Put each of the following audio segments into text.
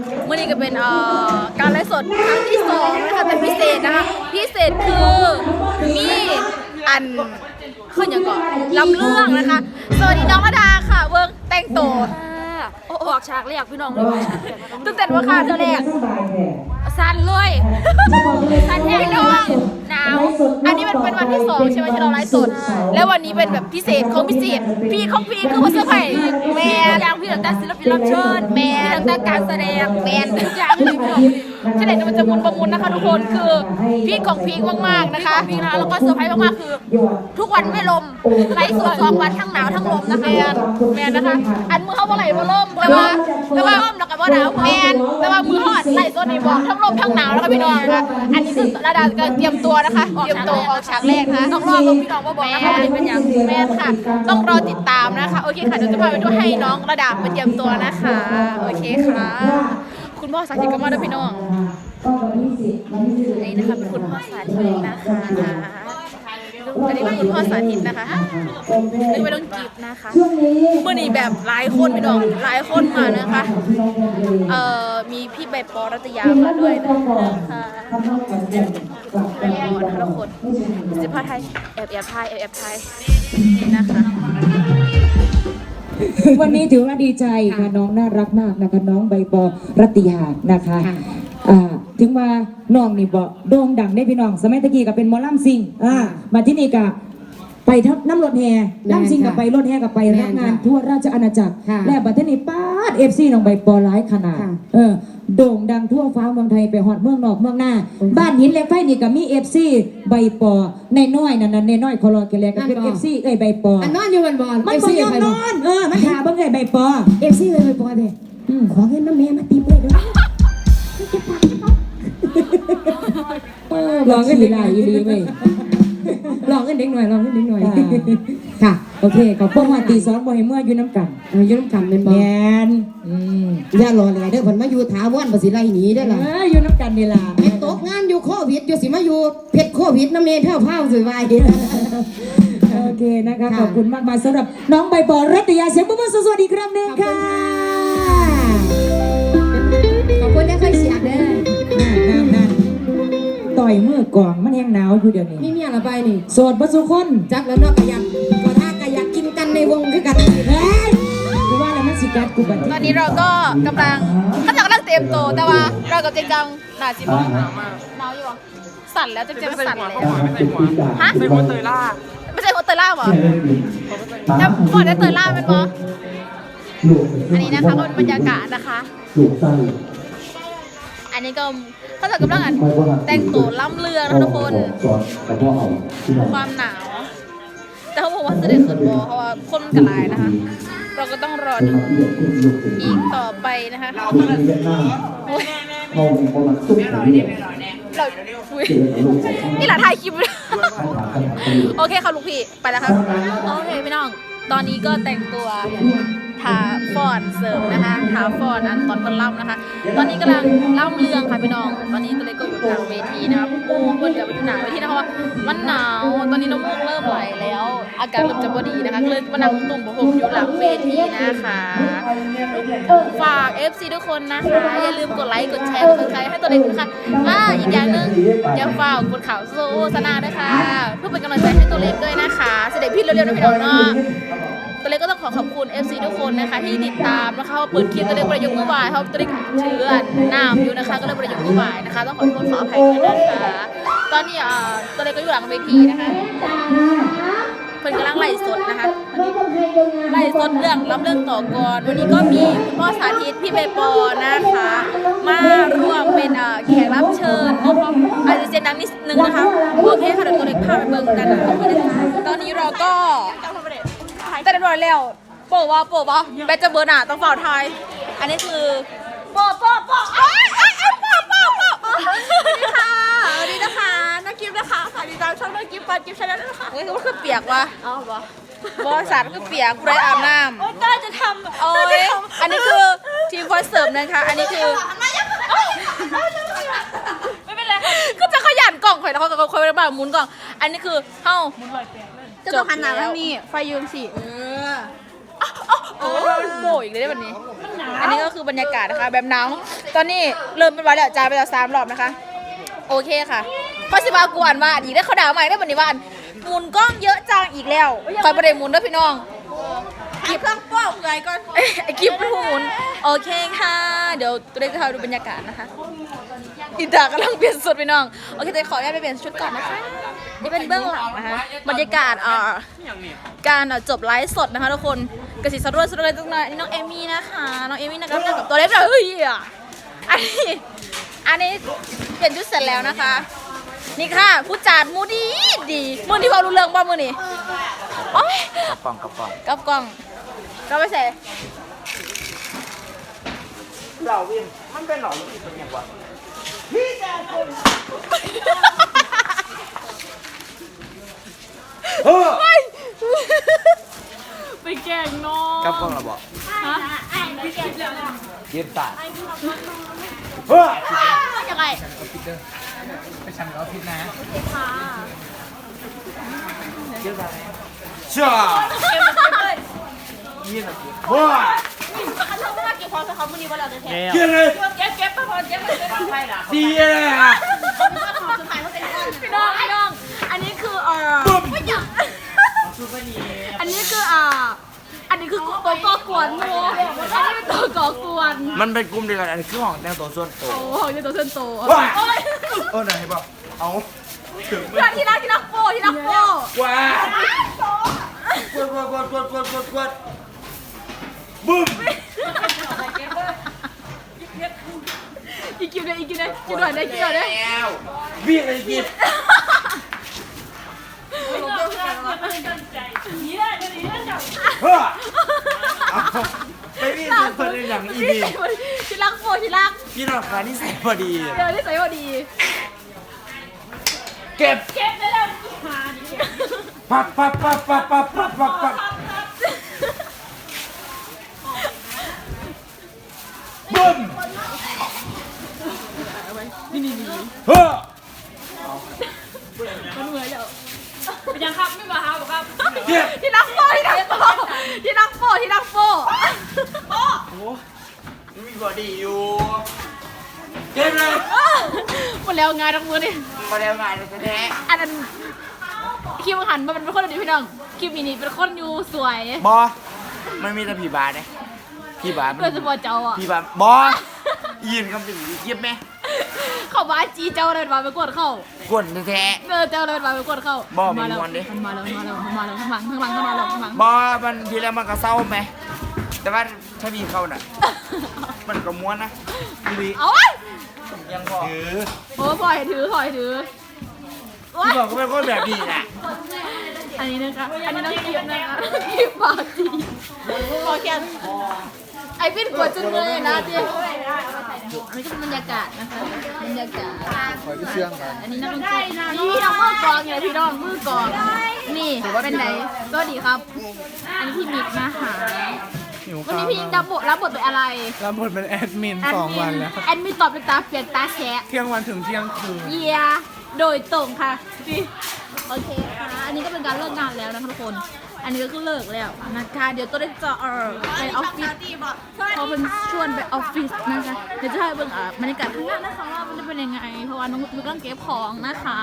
นะคะทุกคนเมื่อนี้ก็เป็นเอ่อการไลฟ์สดครั้งที่สองนะคะแต่พิเศษนะคะพิเศษคือมีอันขึ้นอย่างก่อนลำเรื่องนะคะสวัสดีน้องระดาค่ะเวิร์งแต่งตัวโอ้ออกฉากเลยอยากพี่น้องเลยออกฉากเลยตื่นเต้นว่าค่ะเธอแรก สั้นเลยสั้นแห้งพี่เลน้องหนาว อันนี้มันเป็นวันที่สองใช่ไหมที่เราไลฟ์สด แล้ววันนี้เป็นแบบพิเศษของพิเศษพี่ของพี่คือว่าเสื้อผ้าแมนอย่างพี่ตั้งแต่ศิลปินรับเชิญแมนตั้งแต่การแสดงแมนทุกอย่างเลยพี่น้องฉะนั้นมันจะมุนประมุนนะคะทุกคนคือพี่ของพีคมากๆนะคะพีนะแล้วก็เซอร์ไพรส์มากๆคือ ทุกวันไม่ลมไลฟ์สดสองวันทั้งหนาวทั้งลมนะคะแมนนะคะ อันมือเขาบ่อไหลบ่ล่มแต่ว่าแต่ว่าว่าลมแล้วก็ว่าหนาวแมนแต่ว่ามือ หอดไหลโซนนี่บอกทั้งลมทั้งหนาวแล้วก็พี่น้องนะคะอันนี้คือระดาก็เตรียมตัวนะคะเตรียมตัวออกฉากแรกนะคะต้องรอเบิ่งพี่น้องว่าบอกนะคะวันนี้เป็นอย่างแม่ค่ะ ต้องรอติดตามนะคะโอเคค่ะเดี๋ยวจะพาไปดูให้น้องระดับมาเตรียมตัวนะคะโอเคค่ะ คุณพ่อสาธิตก็มาด้วยพี่น้องนี่นะคะเป็นคุณพ่อสาธิตนะคะ อันนี้เป็นคุณพ่อสาธิตนะคะนึกไปต้องจีบนะคะเมื่อนี้แบบหลายคนพี่น้องหลายคนมานะคะ เอ่อ มีพี่ใบปอรัตยามาด้วยนะคะใบปอนะคะทุกคนสิพาไทยแอบแอบไทยแอบแอบไทยนี่นะคะวันนี้ถือว่าดีใจค่ะน้องน่ารักมากนะคะน้องใบปอรัตยานะคะอ่า ถึงว่าน้องนี่บอกโด่งดังได้พี่น้อง สมัยตะกี้ก็เป็นหมอลำซิงอ่ามาที่นี่ก็ไปทับน้ำรถแห่ลำซิงกับไปรถแห่กับไปรับงานทั่วราชอาณาจักร ค่ะและบัดนี้ป้าดเอฟซีน้องใบปอร้ายขนาดค่ะเออโด่งดังทั่วฟ้าเมืองไทยไปฮอดเมืองนอกเมืองหน้าบ้านหินเหล็กไฟนี่ก็มีเอฟซีใบปอในน้อยๆนั่นนั่นในน้อยๆคอรอเกลแลก็เป็นนั่นบ่ เอฟซีเอ้ยใบปออันนอนอยู่วันบอลมันเอฟบ่ซียอมไปนบออนเออมันหาเบิ่งไงใบปอเอฟซีเลยไปบอลเด้อืมขอเงินน้ำแม่มาตีเพื่อนด้วย ลองกันดีหลายอีหลีเว้ยลองกันเด็กหน่อยลองกันเด็กหน่อยอ่าค่ะ โอเคขอบคุณว่าตีสองบ่ให้เมื่ออยู่น้ำกันเอายืนน้ำกันเป็นบอแมลนอืมอย่ารอเลยเด้อผลมาอยู่ถาวรภาษีไรหนีได้อเอล่ะออยู่น้ำกันนี่ล่ะไอ้ตกงานอยู่โควิดอยู่สิมาอยู่เพชรโควิดน้ำเนยแผ่วพ้าวสวยวายโอเคนะคะค่ะขอบคุณมากมายสำหรับน้องใบปอรัตยาเสียงปรบมือสวัสดีอีกครั้งหนึ่งขอบคุค่ะณค่ะขอบคุณที่เคยเสียเด้อนั่นนั่นนั่น ต่อยมือกองมันแห้งหนาวอยู่เดี๋ยวนี้ มีเมียละไปนี่ โสดประสุคน จักแล้วเนาะกะยักก็ถ้ากะยักกินกันในวงคือกันเฮ้ยกูว่าแล้วมันสิกัดกูบัดตอนนี้เราก็กำลังเขาจะกำลังเตรียมตัวแต่ว่า เรากับเจนจังหนาจิบหนาวมากหนาวอยู่เหรอสั่นแล้วเจนจังสั่นแล้วฮะเป็นคนเตยล่าไม่ใช่โอเตอร่าเหรอจะหมดได้เตอร่าเป็นบออันนี้นะคะก็เป็นบรรยากาศนะคะอัน นี้ก็เขาจะกำลังอันแต่งตัวล่ำเรืองนะทุกคน ความหนาว แต่เขาบอกว่าจะได้ขึ้นบอเพราะว่าคนมันกระลายนะคะ เราก็ต้องรอดูอีกต่อไปนะคะเราอุ๊ยนี่หลานถ่ายคลิปเลยโอเคค่ะลูกพี่ไปแล้วครับ โอเคพี่น้อง ตอนนี้ก็แต่งตัว ทาฟอนเสริมนะคะทาฟอนอันตอนเพิ่นล่ำนะคะ ตอนนี้กำลังเล่าเรื่องค่ะพี่น้อง ตอนนี้ตัวเล็กก็อยู่กลางเวทีนะครับโอ้เพิ่นกับอยู่หนาเวทีนะคะเพราะว่ามันหนาว ตอนนี้น้ำมูกเริ่มไหลแล้ว อาการเริ่มจะพอดีนะคะก็เลยมานั่งตุ่มผมอยู่หลังเวทีนะคะฝาก FC ทุกคนนะคะ อย่าลืมกดไลค์ กดแชร์ กดซับสไครให้ตัวเล็กนะคะอ่าอีกอย่างหนึ่งอย่าฝากกดข่าวโซสนาด้วยค่ะ เพื่อเป็นกำลังใจให้ตัวเล็กด้วยนะคะ เสด็จพี่เร็วๆนะพี่น้องเนาะ ตัวเล็กก็ต้องขอขอบคุณ FC ทุกคนนะคะที่ติดตามนะคะเปิดคลิปตัวเล็กประยุกต์เมื่อบ่ายเพราะตัวเล็กถือน้ำอยู่นะคะ ก็เลยประยุกต์เมื่อบ่ายนะคะ ต้องขอโทษขออภัยด้วยนะคะ ตอนนี้เอ่อตัวเล็กก็อยู่หลังเวทีนะคะเพิ่นกำลังไล่สดนะคะไล่สดเรื่องรับเรื่องต่อกรวันนี้ก็มีคุณพ่อสาธิตพี่ใบปอนะคะ มาร่วมเป็นอ่อแขกรับเชิญโอ้โหอาจจะเสียงดังนิดนึงนะคะโอเคค่ะเดี๋ยวตัวเล็กพาไปเบิ่งกันนะคะตอนนี้เราก็ แต่เรียบร้อยแล้วโปะว่าโปะว่าแบตจะเบิร์นอะต้องเป่าไทาย อันนี้คือโปะโปะโปะเอ้ยเอ้ยเอ้ยโปะโปะโปะสวัสดีค่ะสวัสดีนะคะนักกิฟนะคะฝากติดตามช่องนักกิฟปันกิฟชาแนลด้วยนะคะเฮ้ยมันคือเปียกว่ะเอาบ่บอสารก็เปียกกูได้อาบน้ำโอ้ยกล้าจะทำโอ้ยอันนี้คือทีมคอนเสิร์ตนะคะ อันนี้คือไม่เป็นไรค่ะก็จะขยันกล่องข่อยแล้วเขาก็ค่อยๆมาหมุนกล่อง อันนี้คือเฮ้าจะต้องหันหน้าทางนี้ไฟยืนสิเออโอ้ยโบอีกเลยแบบนี้ อันนี้ก็คือบรรยากาศนะคะ แบบหนาวตอนนี้เริ่มเป็นวันแล้วจ่ายไปแล้วสามรอบนะคะ โอเคค่ะพอสิบากวนว่าอีกได้เขาด่าใหม่ได้บันนี้ว่าหมุนกล้องเยอะจังอีกแล้วคอยประเด็นหมุนด้วยพี่น้องคลิปเครื่องป้อเผื่อก่อนไอคลิปเป็นผู้หมุน โอเคค่ะ เดี๋ยวตัวเล็กจะพาดูบรรยากาศนะคะอินดากำลังเปลี่ยนสุดพี่น้อง โอเคจะขออนุญาตไปเปลี่ยนชุดก่อนนะคะนี่เป็นเบื้องหลังนะคะบรรยากาศอ่าการอะจบไลฟ์สดนะคะทุกคนกระสิสรวดสรวดตรงนั้นนี่น้องเอมี่นะคะน้องเอมี่นะคะนั่งกับตัวเล็กเลยเฮ้ยอะอันนี้อันนี้เปลี่ยนชุดเสร็จแล้วนะคะ นี่ค่ะ ผู้จัดมูดีดีมือที่พอรู้เรื่องบ้างมือนี่โอ้ยกระป๋องกระป๋องกับกล้องก็ไม่ใช่ เราเวีองมันเป็นหนอนที่เป็นอย่างวะพี่แกคนเฮ้ยไปแกงน้องกับกล้องเราบอกฮะไอ้ไปแกงน้องย็นตาเฮ้ยยังไงไปชันเราพิดนะค่ะยอะไปเชื่เยี่ยว้า มเป็นเขามือนี้ว่าเราจะแทนเย็นเลยเก็บเก็บไปพอนเก็บไปเก็บไปละดีเลยอะขอสุดท้ายเขาจะได้พี่น้องพี่น้อง อันนี้คือเอ่อปุ๊บอันนี้คืออ่าอันนี้คือตัวก่อกวนโมอันนี้เป็นตัวก่อกวน มันเป็นกลุ่มเดียวกัน อันนี้คือของแนวตัวส่วนโตัวโอ้โหนี่ตัวเส้นโตโอ้ยเออไหนบอกเอาถึงที่รักที่รักโป้ที่รักโป้ว้าวกวดกวดกวดกวดกวดกดกดบึ้ม เลยกินเลยกินด่วนเลยกินด่วนเลยวิ่งเลยกินเฮ้อไม่วิ่งเป็นคนอย่างอีบีชิลักโฟชิลักพี่ราคานี่ใส่พอดี เดี๋ยวนี่ใส่พอดี เก็บเก็บไปแล้วปับปับปับปับปับปับปับ บอดีอยู่เก็บเลยหมดแล้วงานทั้งมือนี่มาแล้วงานเลยแท้อันนั้นคิวหันมาเป็นคนดีพี่น้องคิวมินิเป็นคนอยู่สวยบอมันมีแต่ผีบาเนี่ยผีบามันเพื่อนสปอร์ตเจ้าอะผีบาบอยืนคำเป็นเย็บไหมเข้าบ้านจีเจ้าเลยมาไปกดเข้ากวนแท้เจอเจ้าเลยมาไปกดเข้าบ่มามีแล้วมวนดิมันมาแล้วมาแล้วมาแล้วข้างหลังข้างหลังข้างหลังข้างหลังข้างหลังบอมันทีแรกมันก็เศร้าไหมแต่ว่าถ้ามีเขาน่ะ มันก็ม้วนนะดีเอาไว้ยังพอถือโอ้ปล่อยถือปล่อยถือโอ๊ยที่บอกก็เป็นคนแบบนี้แหละอันนี้นะคะ อันนี้น้องกิฟนะคะกิฟปาจีพอแค่ไอพี่กดจนเลยนะจีอันนี้ก็เป็นบรรยากาศนะคะ บรรยากาศคอยไปเชื่องกันอันนี้นักดนตรีนี่พี่น้องมือกลองไงพี่น้องมือกลอง นี่เป็นไหนสวัสดีครับ อันนี้พี่มิกนะคะ หิววันข้านี้วพี่มิกรับบทรับบทเป็นอะไรรับบทเป็นแอดมินสองวันแล้ว แอดมินตอบเป็นตาเปลี่ยนตาแฉะเที่ยงวันถึงเที่ยงคืน เยียโดยตรงค่ะพี่โอเคค่ะอันนี้ก็เป็นการเลิกงานแล้วนะคะทุกคน อันนี้ก็คือเลิกแล้วนะคะเดี๋ยวตัวได้จะเออไปออฟฟิศเพราะเป็นชวนไปออฟฟิศนะคะเดี๋ยวจะให้เบิ่งอะบรรยากาศข้างหน้านะคะว่ามันจะเป็นยังไงเพราะว่าน้องมือกำลังเก็บของนะคะ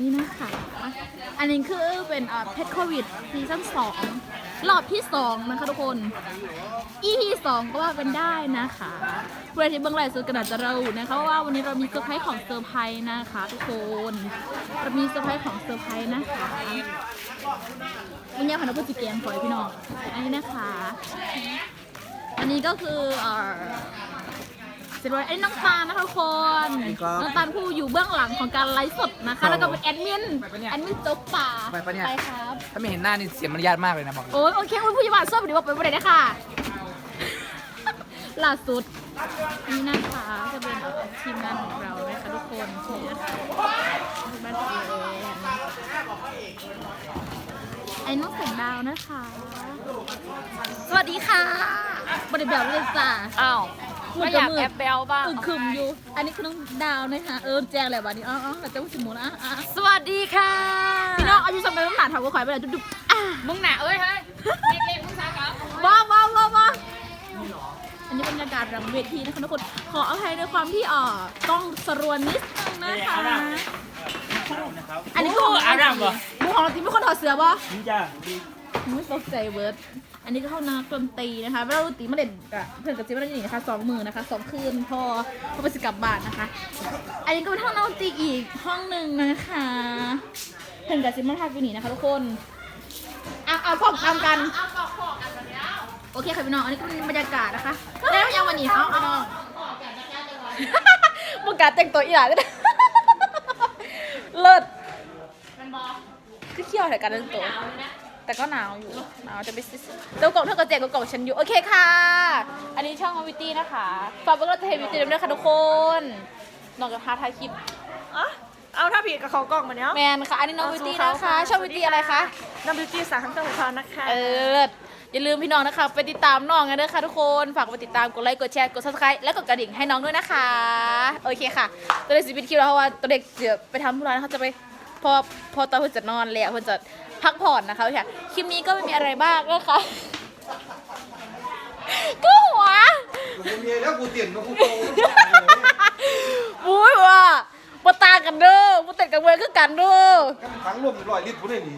นี่นะคะ อันนี้คือเป็นเพชรโควิดซีซั่นสองรอบที่สองนะคะทุกคน EP สองก็ว่าเป็นได้นะคะเพื่อที่เบื้องหลังสุดกระดาษจะเรานะคะว่าวันนี้เรามีเซอร์ไพรส์ของเซอร์ไพรส์นะคะทุกคนเรามีเซอร์ไพรส์ของเซอร์ไพรส์นะคะวันนี้พันธุ์พุทธิเกียงฝอยพี่น้องอันนี้นะคะ อันนี้ก็คือ เอ่อเสร็จแล้วไอ้น้องตาลนะคะทุกคนครับน้องตาลผู้อยู่เบื้องหลังของการไลฟ์สดนะคะ แล้วก็เป็นแอดมินแอดมินโจ๊กป่าไปปะเนี่ยไปครับถ้าไม่เห็นหน้านี่เสียมารยาทมากเลยนะบอกเลยโอ้ยโอเคคุณผู้ชมส้มดีว่าไปบ่ได้นะคะล่าสุดนี่นะคะจะเป็นทีมงานของเรานะคะทุกคนนี่นะคะทีมงานของเราไอ้น้องแสงดาวนะคะ สวัสดีค่ะบริแบบเลยจ้า อ้าวไม่อยากแอบแบลบ้างอึมครึมอยู่ อันนี้คือน้องดาวนะคะเออแจ้งแหละวันนี้อ๋ออ๋อแต่เจ้าสิมูนะอะอะสวัสดีค่ะพี่น้องอายุสมัยน้ำหนาเท่าก็ข่อยไปเลยดุ๊บๆอะมึงหนาเอ้ยเฮ้ยเล็กๆมึงสาวกับว้าวว้าวว้าวว้าวอันนี้บรรยากาศหลังเวทีนะคะทุกคนขออภัยในความที่อ่อกล้องสรวนนิดนึงนะคะอันนี้คือของอาดัมปะมูของเราตีไม่คนถอดเสื้อปะนี่จ้าไม่ตกใจเวิร์ด อันนี้ก็เข้านักดนตรีนะคะเวลาตีมาเด่นกับเพื่อนกับจีมาเด่นนะคะสองมือนะคะสองคืนพอพอไปสิกลับบ้านนะคะ อันนี้ก็เป็นห้องนักดนตรีอีกห้องหนึ่งนะคะเพื่อนกับจีมาทากอยู่นี่นะคะทุกคนเอาเอาพร้อมตามกันโอเคค่ะพี่น้องอันนี้ก็เป็นบรรยากาศนะคะแล้วยังวันนี้เขาเอาน้องมึงการแต่งตัวอีหลาด้วยนะเลิศคือเขี้ยวแต่การแต่งตัว แต่ก็หนาวอยู่ หนาวจะไปซิสเดี๋ยวกล่องเท่ากับแจกกับกล่องฉันอยู่ โอเคค่ะ อันนี้ช่องของวิตตี้นะคะ ฝากเพื่อนๆจะเห็นวิตตี้ด้วยค่ะทุกคนน้องกับพาถ่ายคลิปอะเอาถ้าผิดกับเขากล้องมาเนี้ยแมนค่ะ อันนี้น้องวิตตี้นะคะ ช่องวิตตี้อะไรคะ น้ำบิวตี้สาขาเครื่องพรนะคะ เอออย่าลืมพี่น้องนะคะ ไปติดตามน้องกันด้วยค่ะทุกคน ฝากไปติดตาม กดไลค์ กดแชร์ กด subscribe และกดกระดิ่งให้น้องด้วยนะคะ โอเคค่ะ ตัวเด็กสิบิดคิวแล้วเพราะว่าตัวเด็กเดี๋ยวไปทำธุระนะคะจะไปพอพอตอนเพื่อนจะนอนแล้วเพื่อนจะ พักผ่อนนะคะโอเคคลิปนี้ก็ไม่มีอะไรมากนะคะก็หัวกูมีแล้วกูเตียนกับกูโตอุ้ยว่าปตางกันเด้อปเต็ดกับเวรคือกันเด้อกันขังรวมร้อยลิตรกูได้นี่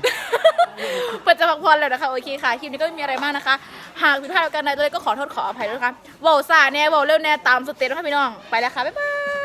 เพื่อจะพักผ่อนแล้วนะคะโอเคค่ะคลิปนี้ก็ไม่มีอะไรมากนะคะ หากผิดพลาดกันใดตัวเล็กก็ขอโทษขออภัยด้วยนะคะเวอลซ่าแน่เวอลเร็วแน่ตามสเตจนะคะพี่น้องไปแล้วค่ะบ๊ายบาย